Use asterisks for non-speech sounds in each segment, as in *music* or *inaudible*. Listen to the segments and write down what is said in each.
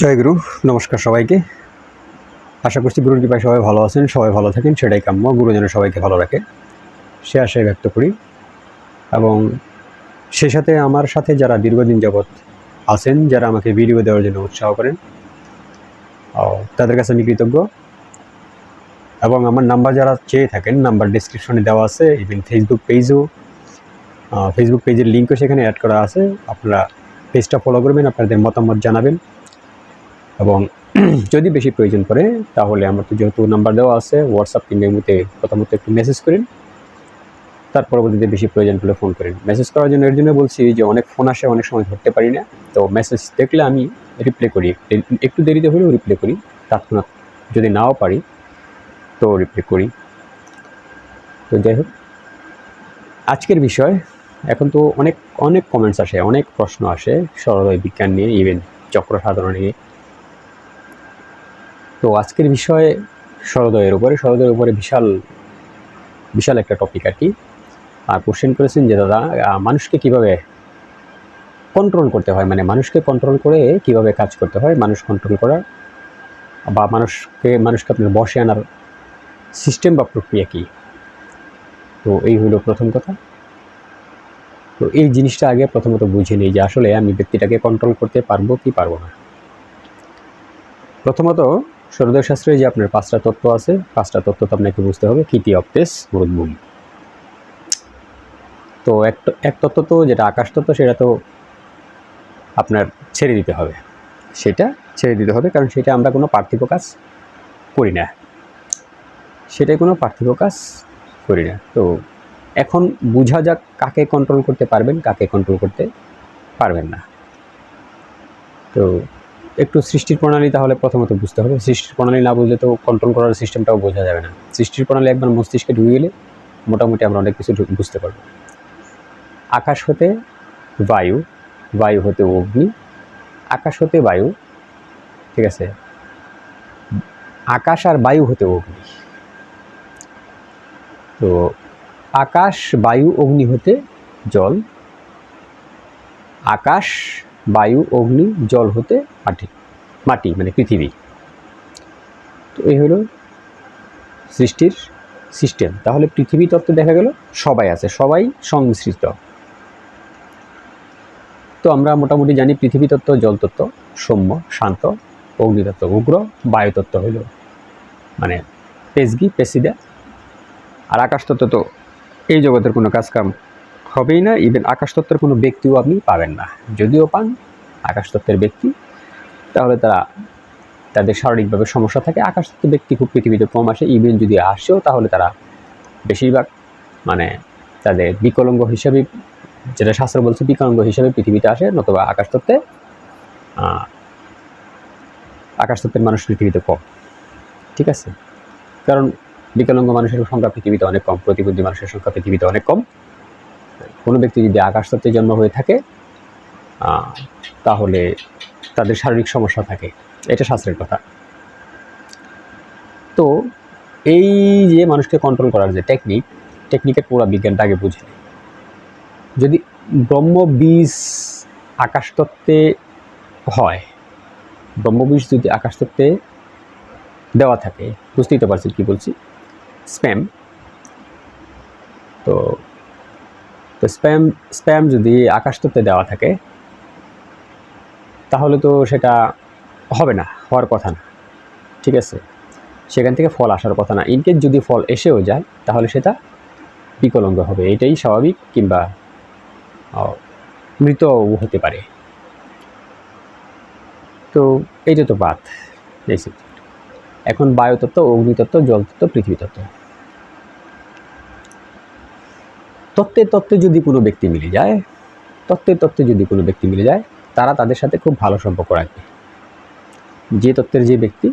জয় গুরু, নমস্কার সবাইকে। আশা করছি গুরুর কৃপায় সবাই ভালো আছেন, সবাই ভালো থাকেন, সেটাই কাম্য গুরু যেন সবাইকে ভালো রাখে। সে আশায় ব্যক্ত করি। এবং সে সাথে আমার সাথে যারা দীর্ঘদিন যাবৎ আছেন, যারা আমাকে ভিডিও দেওয়ার জন্য উৎসাহ করেন তাদের কাছে আমি কৃতজ্ঞ। এবং আমার নাম্বার যারা চেয়ে থাকেন, নাম্বার ডিসক্রিপশনে দেওয়া আছে ইভেন ফেসবুক পেজও ফেসবুক পেজের লিঙ্কও সেখানে অ্যাড করা আছে। আপনারা পেজটা ফলো করবেন, আপনাদের মতামত জানাবেন। এবং *clears throat* যদি বেশি প্রয়োজন পড়ে, তাহলে আমার তো যেহেতু নাম্বার দেওয়া আছে হোয়াটসঅ্যাপ কিংবা এমনিতে প্রথমত একটু মেসেজ করেন। তার পরবর্তীতে বেশি প্রয়োজন হলে ফোন করেন। মেসেজ করার জন্য এর জন্য বলছি যে অনেক ফোন আসে, অনেক সময় ধরতে পারি না। তো মেসেজ দেখলে আমি রিপ্লাই করি। একটু দেরিতে হলেও রিপ্লাই করি। তৎক্ষণাৎ যদি নাও পারি, তো রিপ্লাই করি। তো যাই হোক, আজকের বিষয়। এখন তো অনেক অনেক কমেন্টস আসে, অনেক প্রশ্ন আসে। সরোদয় বিজ্ঞান নিয়ে ইভেন চক্র সাধনা নিয়ে। তো আজকের বিষয় সরোদয়ের উপরে। সরোদয়ের উপরে বিশাল বিশাল একটা টপিক আর কি। আর কোশ্চেন করেছেন যে, দাদা মানুষকে কীভাবে কন্ট্রোল করতে হয়? মানে মানুষকে কন্ট্রোল করে কীভাবে কাজ করতে হয়, মানুষ কন্ট্রোল করার বা মানুষকে মানুষকে আপনার বসে আনার সিস্টেম বা প্রক্রিয়া কী? তো এই হলো প্রথম কথা। তো এই জিনিসটা আগে প্রথমত বুঝে নিই যে আসলে আমি ব্যক্তিটাকে কন্ট্রোল করতে পারব কি পারব না। প্রথমত সরোদয় শাস্ত্রে যে আপনার পাঁচটা তত্ত্ব আছে, পাঁচটা তত্ত্ব তো আপনাকে বুঝতে হবে, কীতি, অপ্তেস মুরুদ্ভূম তো এক এক তত্ত্ব তো যেটা আকাশ তত্ত্ব, সেটা তো আপনার ছেড়ে দিতে হবে। সেটা ছেড়ে দিতে হবে, কারণ সেটা আমরা কোনো পার্থিব কাজ করি না। সেটাই কোনো পার্থিব কাজ করি না। তো এখন বোঝা যাক কাকে কন্ট্রোল করতে পারবেন, কাকে কন্ট্রোল করতে পারবেন না। তো একটু সৃষ্টির প্রণালী তাহলে প্রথমত বুঝতে হবে। সৃষ্টির প্রণালী না বুঝলে তো কন্ট্রোল করার সিস্টেমটাও বোঝা যাবে না। সৃষ্টির প্রণালী একবার মস্তিষ্কে ঢুকে গেলে মোটামুটি আমরা অনেক কিছু বুঝতে পারব। আকাশ হতে বায়ু বায়ু হতে অগ্নি, আকাশ হতে বায়ু, ঠিক আছে? আকাশ আর বায়ু হতে অগ্নি। তো আকাশ, বায়ু, অগ্নি হতে জল, আকাশ বায়ু, অগ্নি, জল হতে মাটি মাটি মানে পৃথিবী। তো এই হলো সৃষ্টির সিস্টেম। তাহলে পৃথিবী তত্ত্ব দেখা গেল সবাই আছে, সবাই সংমিশ্রিত। তো আমরা মোটামুটি জানি পৃথিবী তত্ত্ব, জল তত্ত্ব, সৌম্য, শান্ত অগ্নিতত্ত্ব উগ্র বায়ুতত্ত্ব হইল। মানে পেসগি পেসিদা আর আকাশতত্ত্ব তো এই জগতের কোনো কাজকাম হবেই না ইভেন আকাশতত্ত্বের কোনো ব্যক্তিও আপনি পাবেন না। যদিও পান আকাশতত্ত্বের ব্যক্তি, তাহলে তারা তাদের শারীরিকভাবে সমস্যা থাকে। আকাশতত্ত্বের ব্যক্তি খুব পৃথিবীতে কম আসে ইভেন যদি আসেও, তাহলে তারা বেশিরভাগ মানে তাদের বিকলঙ্গ হিসাবে, যেটা শাস্ত্র বলছে, বিকলঙ্গ হিসাবে পৃথিবীতে আসে, নতুবা আকাশতত্ত্বে আকাশতত্ত্বের মানুষ পৃথিবীতে কম। ঠিক আছে? কারণ বিকলাঙ্গ মানুষের সংখ্যা পৃথিবীতে অনেক কম, প্রতিবন্ধী মানুষের সংখ্যা পৃথিবীতে অনেক কম। কোনো ব্যক্তি যদি আকাশ তত্ত্বে জন্ম হয়ে থাকে তাহলে তাদের শারীরিক সমস্যা থাকে। এটা শাস্ত্রের কথা। তো এই যে মানুষকে কন্ট্রোল করার যে টেকনিক টেকনিকের পুরো বিজ্ঞানটা আগে বুঝে। যদি ব্রহ্ম বীজ আকাশতত্ত্বে হয়, ব্রহ্মবীজ যদি আকাশতত্ত্বে দেওয়া থাকে, বুঝতেই তো পারছি কী বলছি? স্প্যাম। তো তো স্প্যাম স্প্যাম যদি আকাশতত্ত্বে দেওয়া থাকে, তাহলে তো সেটা হবে না, হওয়ার কথা না। ঠিক আছে? সেখান থেকে ফল আসার কথা না। ইনকেস যদি ফল এসেও যায়, তাহলে সেটা বিকলঙ্গ হবে। এটাই স্বাভাবিক কিংবা মৃত হতে পারে। তো এইটা তো বাদ। এখন বায়ুতত্ত্ব, অগ্নিতত্ত্ব, জলতত্ত্ব পৃথিবী তত্ত্ব তত্ত্বে যদি কোনো ব্যক্তি মিলে যায়, তত্ত্বে তত্ত্বে যদি কোনো ব্যক্তি মিলে যায়, তারা তাদের সাথে খুব ভালো সম্পর্ক রাখবে। যে তত্ত্বের যে ব্যক্তি,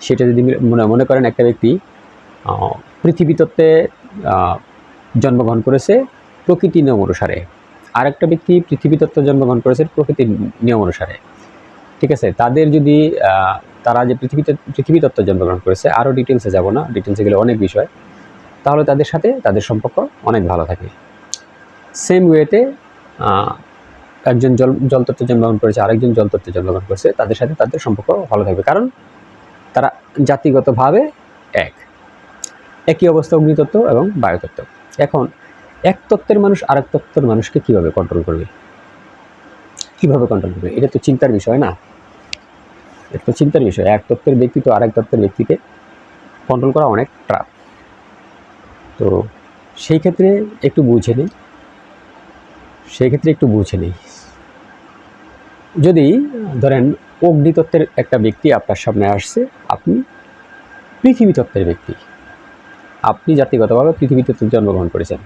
সেটা যদি মনে মনে করেন একটা ব্যক্তি পৃথিবী তত্ত্বে জন্মগ্রহণ করেছে প্রকৃতি নিয়ম অনুসারে। আরেকটা ব্যক্তি পৃথিবী তত্ত্বে জন্মগ্রহণ করেছে প্রকৃতির নিয়ম অনুসারে। ঠিক আছে? তাদের যদি তারা যে পৃথিবীতে পৃথিবী তত্ত্বে জন্মগ্রহণ করেছে, আরও ডিটেলসে যাব না। ডিটেলসে গেলে অনেক বিষয়। তাহলে তাদের সাথে তাদের সম্পর্ক অনেক ভালো থাকে। সেম ওয়েতে একজন জল, জলতত্ত্বে জন্মগ্রহণ করেছে, আরেকজন জলতত্ত্বে জন্মগ্রহণ করেছে, তাদের সাথে তাদের সম্পর্ক ভালো থাকবে। কারণ তারা জাতিগতভাবে এক। একই অবস্থা অগ্নিতত্ত্ব এবং বায়ুতত্ত্ব। এখন, এক তত্ত্বের মানুষ আরেক তত্ত্বের মানুষকে কীভাবে কন্ট্রোল করবে? কীভাবে কন্ট্রোল করবে? এটা তো চিন্তার বিষয় না। এটা তো চিন্তার বিষয়। এক তত্ত্বের ব্যক্তি তো আরেক তত্ত্বের ব্যক্তিকে কন্ট্রোল করা অনেক ট্রাপ তো সেই ক্ষেত্রে একটু বুঝে নিই। সেই ক্ষেত্রে একটু বুঝে নিই। যদি ধরেন অগ্নিতত্ত্বের একটা ব্যক্তি আপনার সামনে আসছে আপনি পৃথিবী তত্ত্বের ব্যক্তি। আপনি জাতিগতভাবে পৃথিবী তত্ত্বে জন্মগ্রহণ করেছেন।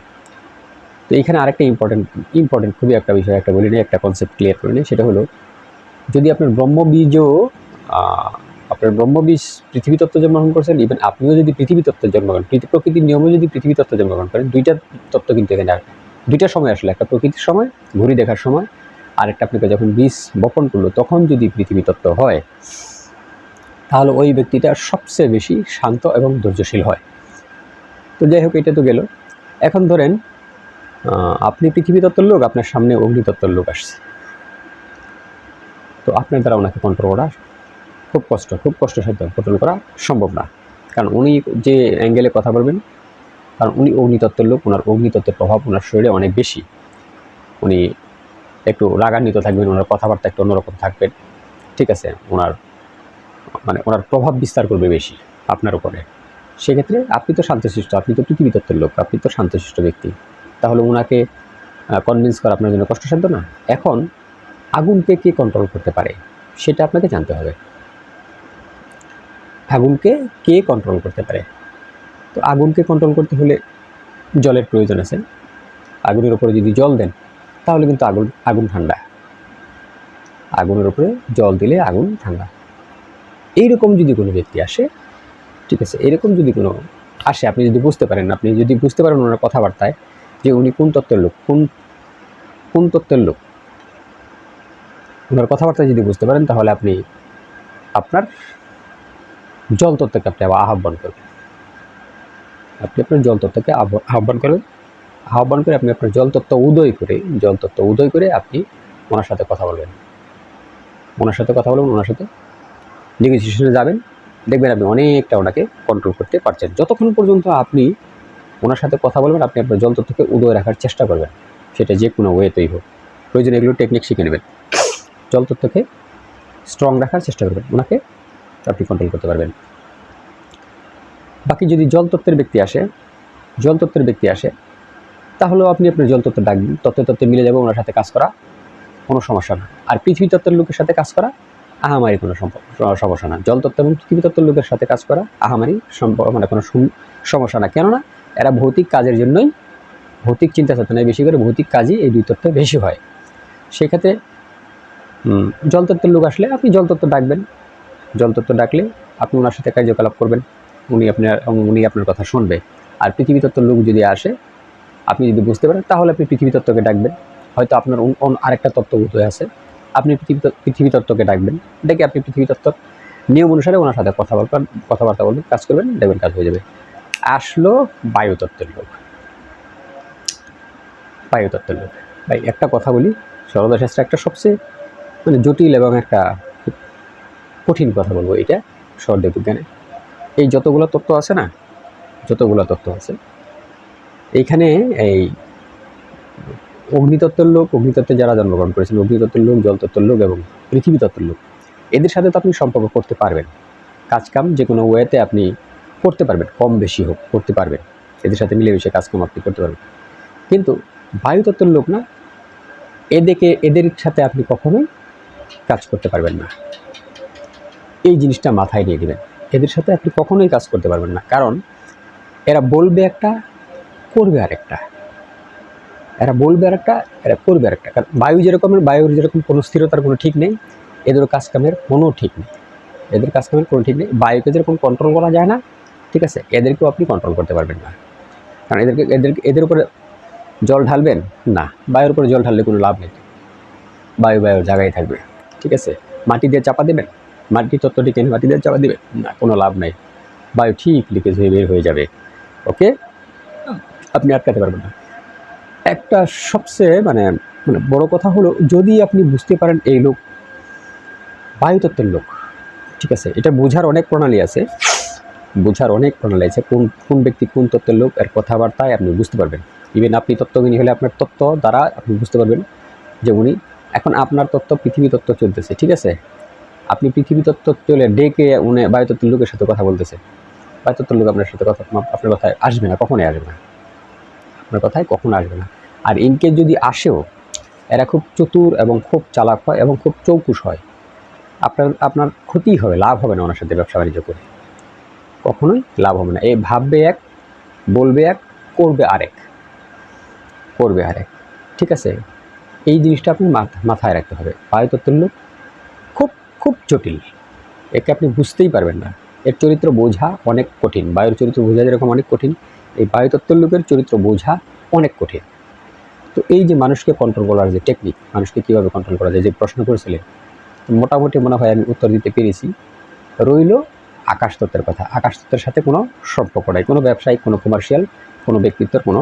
তো এখানে আরেকটা ইম্পর্টেন্ট ইম্পর্টেন্ট খুবই একটা বিষয় একটা বলে নিই একটা কনসেপ্ট ক্লিয়ার করে নিই। সেটা হলো যদি আপনার ব্রহ্মবীজও আহ, আপনার ব্রহ্মবীজ পৃথিবী তত্ত্ব জন্মগ্রহণ করছেন ইভেন আপনিও যদি পৃথিবী তত্ত্বে জন্মগ্রহণ প্রকৃতির নিয়মে যদি পৃথিবী তত্ত্বে জন্মগ্রহণ করেন, দুইটা তত্ত্ব কিন্তু এখানে আর দুইটা সময় আসলে, একটা প্রকৃতির সময়, ঘুরি দেখার সময়, আরেকটা আপনাকে যখন বীজ বপন করল, তখন যদি পৃথিবী তত্ত্ব হয়, তাহলে ওই ব্যক্তিটা সবচেয়ে বেশি শান্ত এবং ধৈর্যশীল হয়। তো যাই হোক, এটা তো গেল। এখন ধরেন আপনি পৃথিবী তত্ত্বের লোক, আপনার সামনে অগ্নিতত্ত্বের লোক আসছে। তো আপনার দ্বারা ওনাকে কন্ট্রোল করা খুব কষ্ট, খুব কষ্টসাধ্য কন্ট্রোল করা সম্ভব না। কারণ উনি যে অ্যাঙ্গেলে কথা বলবেন, কারণ উনি অগ্নিতত্ত্বের লোক ওনার অগ্নিতত্ত্বের প্রভাব ওনার শরীরে অনেক বেশি। উনি একটু রাগান্বিত থাকবেন ওনার কথাবার্তা একটু অন্যরকম থাকবেন। ঠিক আছে? ওনার মানে ওনার প্রভাব বিস্তার করবে বেশি আপনার উপরে। সেক্ষেত্রে আপনি তো শান্তশিষ্ট, আপনি তো পৃথিবী তত্ত্বের লোক, আপনি তো শান্তশিষ্ট ব্যক্তি। তাহলে ওনাকে কনভিন্স করা আপনার জন্য কষ্টসাধ্য না? এখন আগুনকে কে কন্ট্রোল করতে পারে, সেটা আপনাকে জানতে হবে। আগুনকে কে কন্ট্রোল করতে পারে? তো আগুনকে কন্ট্রোল করতে হলে জলের প্রয়োজন আছে। আগুনের উপরে যদি জল দেন, তাহলে কিন্তু আগুন আগুন ঠান্ডা। আগুনের উপরে জল দিলে আগুন ঠান্ডা। এইরকম যদি কোনো ব্যক্তি আসে, ঠিক আছে, এরকম যদি কোনো আসে, আপনি যদি বুঝতে পারেন, আপনি যদি বুঝতে পারেন ওনার কথাবার্তায় যে উনি কোন তত্ত্বের লোক, কোন কোন তত্ত্বের লোক? ওনার কথাবার্তা যদি বুঝতে পারেন, তাহলে আপনি আপনার জল তত্ত্বকে আপনি আহ্বান করবেন। আপনি আপনার জল তত্ত্বকে আহ্বান করবেন আহ্বান করে আপনি আপনার জল তত্ত্ব উদয় করে, জল তত্ত্ব উদয় করে আপনি ওনার সাথে কথা বলবেন। ওনার সাথে কথা বলবেন, ওনার সাথে নেগোসিয়েশনে যাবেন। দেখবেন আপনি অনেকটা ওনাকে কন্ট্রোল করতে পারছেন। যতক্ষণ পর্যন্ত আপনি ওনার সাথে কথা বলবেন, আপনি আপনার জল তত্ত্বকে উদয় রাখার চেষ্টা করবেন। সেটা যে কোনো ওয়েতেই হোক। প্রয়োজনে এগুলো টেকনিক শিখে নেবেন। জল তত্ত্বকে স্ট্রং রাখার চেষ্টা করবেন। ওনাকে আপনি কন্ট্রোল করতে পারবেন। বাকি যদি জল তত্ত্বের ব্যক্তি আসে জল তত্ত্বের ব্যক্তি আসে, তাহলেও আপনি আপনার জল তত্ত্ব ডাকবেন তত্ত্বে তত্ত্বে মিলে যাবে, ওনার সাথে কাজ করা কোনো সমস্যা না। আর পৃথিবী তত্ত্বের লোকের সাথে কাজ করা আহামারি কোনো সমস্যা না। জল তত্ত্ব এবং পৃথিবী তত্ত্বের লোকের সাথে কাজ করা আহামারি মানে কোনো সুম- সমস্যা না। কেননা এরা ভৌতিক কাজের জন্যই, ভৌতিক চিন্তা চেতনায় বেশি করে ভৌতিক কাজই এই দুই তত্ত্বে বেশি হয়। সেক্ষেত্রে জলতত্ত্বের লোক আসলে আপনি জলতত্ত্ব ডাকবেন। জলতত্ত্ব ডাকলে আপনি ওনার সাথে কার্যকলাপ করবেন। উনি আপনার উনি আপনার কথা শুনবে। আর পৃথিবী তত্ত্বের লোক যদি আসে, আপনি যদি বুঝতে পারেন, তাহলে আপনি পৃথিবী তত্ত্বকে ডাকবেন। হয়তো আপনার আরেকটা তত্ত্ব উদয় আছে। আপনি পৃথিবী তত্ত্ব- পৃথিবী তত্ত্বকে ডাকবেন। ডেকে আপনি পৃথিবী তত্ত্ব নিয়ম অনুসারে ওনার সাথে কথা বলবেন, কথাবার্তা বলবেন, কাজ করবেন, দেখবেন কাজ হয়ে যাবে। আসলো বায়ুতত্ত্বের লোক। বায়ুতত্ত্বের লোক। ভাই, একটা কথা বলি সরদা শাস্ত্রে একটা সবচেয়ে মানে জটিল এবং একটা কঠিন কথা বলব এটা সরদেব বিজ্ঞানে। এই যতগুলো তত্ত্ব আছে না, যতগুলো তত্ত্ব আছে, এইখানে এই অগ্নিতত্ত্বের লোক, অগ্নিতত্ত্বে যারা জন্মগ্রহণ করেছেন, অগ্নিতত্ত্বের লোক, জলতত্ত্বের লোক এবং পৃথিবী তত্ত্বের লোক, এদের সাথে তো আপনি সম্পর্ক করতে পারবেন। কাজকাম যে কোনো ওয়েতে আপনি করতে পারবেন, কম বেশি হোক, করতে পারবেন। এদের সাথে মিলেমিশে কাজকাম আপনি করতে পারবেন। কিন্তু বায়ুতত্ত্বের লোক না, এদেরকে, এদের সাথে আপনি কখনোই কাজ করতে পারবেন না। এই জিনিসটা মাথায় নিয়ে নেবেন। এদের সাথে আপনি কখনোই কাজ করতে পারবেন না। কারণ এরা বলবে একটা, করবে আরেকটা। এরা বলবে আরেকটা, এরা করবে আরেকটা। কারণ বায়ু যেরকমের, বায়ুর যেরকম কোনো স্থিরতার কোনো ঠিক নেই, এদের কাজকামের কোনো ঠিক নেই। এদের কাজকামের কোনো ঠিক নেই। বায়ুকে যেরকম কন্ট্রোল করা যায় না, ঠিক আছে? এদেরকেও আপনি কন্ট্রোল করতে পারবেন না। কারণ এদেরকে এদেরকে এদের উপরে জল ঢালবেন? না। বায়ুর উপরে জল ঢাললে কোনো লাভ নেই। বায়ু, বায়ুর জায়গায় থাকবে। ঠিক আছে? মাটি দিয়ে চাপা দেবেন? মাটি তত্ত্বটি দিয়ে চাপা দেবে? না, কোনো লাভ নাই। বায়ু ঠিক লিকেজ হয়ে বের হয়ে যাবে। ওকে? আপনি আটকাতে পারবেন না। একটা সবচেয়ে মানে মানে বড় কথা হলো, যদি আপনি বুঝতে পারেন এই লোক বায়ুতত্ত্বের লোক, ঠিক আছে? এটা বোঝার অনেক প্রণালী আছে। বোঝার অনেক প্রণালী আছে। কোন কোন ব্যক্তি কোন তত্ত্বের লোক, এর কথাবার্তায় আপনি বুঝতে পারবেন। ইভেন আপনি তত্ত্বজ্ঞানী হলে আপনার তত্ত্ব দ্বারা আপনি বুঝতে পারবেন যে উনি এখন আপনার তত্ত্ব, পৃথিবী তত্ত্ব চলতেছে, ঠিক আছে? আপনি পৃথিবী তত্ত্ব চলে ডেকে উনি বায়ুতত্ত্বের লোকের সাথে কথা বলতেছে। বায়ুতত্ত্বের লোক আপনার সাথে কথা আপনার কথায় আসবে না, কখনোই আসবে না। আপনার কথায় কখনো আসবে না। আর ইনকে যদি আসেও, এরা খুব চতুর এবং খুব চালাক হয় এবং খুব চৌকুশ হয়। আপনার আপনার ক্ষতি হবে, লাভ হবে না ওনার সাথে ব্যবসা বাণিজ্য করে। কখনোই লাভ হবে না। এ ভাববে এক, বলবে এক, করবে আরেক। করবে আরেক। ঠিক আছে? এই জিনিসটা আপনি মাথা- মাথায় রাখতে হবে। বায়ুতত্ত্বের লোক খুব জটিল। একে আপনি বুঝতেই পারবেন না। এর চরিত্র বোঝা অনেক কঠিন। বায়ুর চরিত্র বোঝা যেরকম অনেক কঠিন, এই বায়ুতত্ত্বের লোকের চরিত্র বোঝা অনেক কঠিন। তো এই যে মানুষকে কন্ট্রোল করার যে টেকনিক মানুষকে কীভাবে কন্ট্রোল করা যায়, যে প্রশ্ন করেছিলেন মোটামুটি মনে হয় আমি উত্তর দিতে পেরেছি। রইল আকাশতত্ত্বের কথা। আকাশতত্ত্বের সাথে কোনো সম্পর্ক নাই। কোনো ব্যবসায়িক, কোনো কমার্শিয়াল কোনো ব্যক্তিত্বের কোনো